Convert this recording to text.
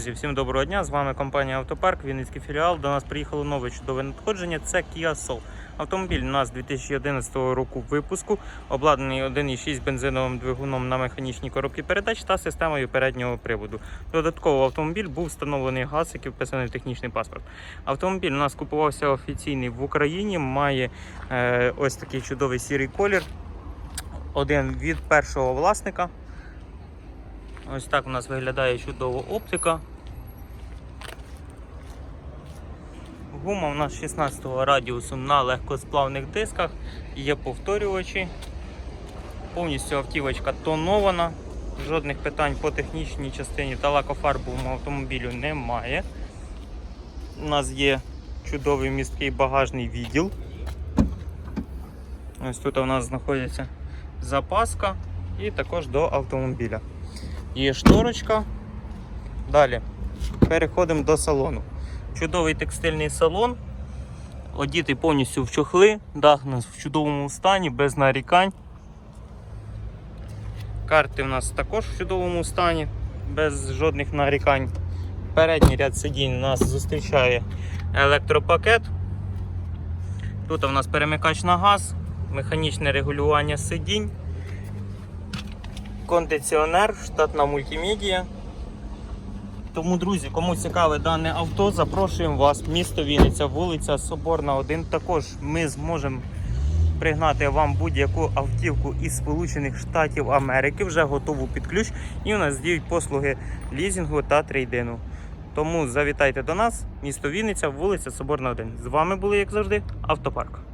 Друзі, Всім доброго дня! З вами компанія Автопарк, Вінницький філіал. До нас приїхало нове чудове надходження. Це Kia Soul. Автомобіль у нас 2011 року випуску, обладнаний 1,6 бензиновим двигуном на механічній коробці передач та системою переднього приводу. Додатково в автомобіль був встановлений газ, який вписаний в технічний паспорт. Автомобіль у нас купувався офіційний в Україні, має е, ось такий чудовий сірий колір. Один від першого власника. Ось так у нас виглядає чудово оптика. Гума у нас 16 радіусу на легкосплавних дисках, є повторювачі. Повністю автівочка тонована. Жодних питань по технічній частині та лакофарбовому автомобілю немає. У нас є чудовий місткий багажний відділ. Ось тут у нас знаходиться запаска і також до автомобіля. Є шторочка. Далі переходимо до салону. Чудовий текстильний салон, одітий повністю в чохли, дах у нас в чудовому стані, без нарікань. Карти у нас також в чудовому стані, без жодних нарікань. Передній ряд сидінь нас зустрічає електропакет. Тут у нас перемикач на газ, механічне регулювання сидінь, кондиціонер, штатна мультимедія. Тому, друзі, кому цікаве дане авто, запрошуємо вас. Місто Вінниця, вулиця Соборна, 1. Також ми зможемо пригнати вам будь-яку автівку із Сполучених Штатів Америки, вже готову під ключ. І у нас діють послуги лізінгу та трейдину. Тому завітайте до нас, місто Вінниця, вулиця Соборна, 1. З вами були, як завжди, автопарк.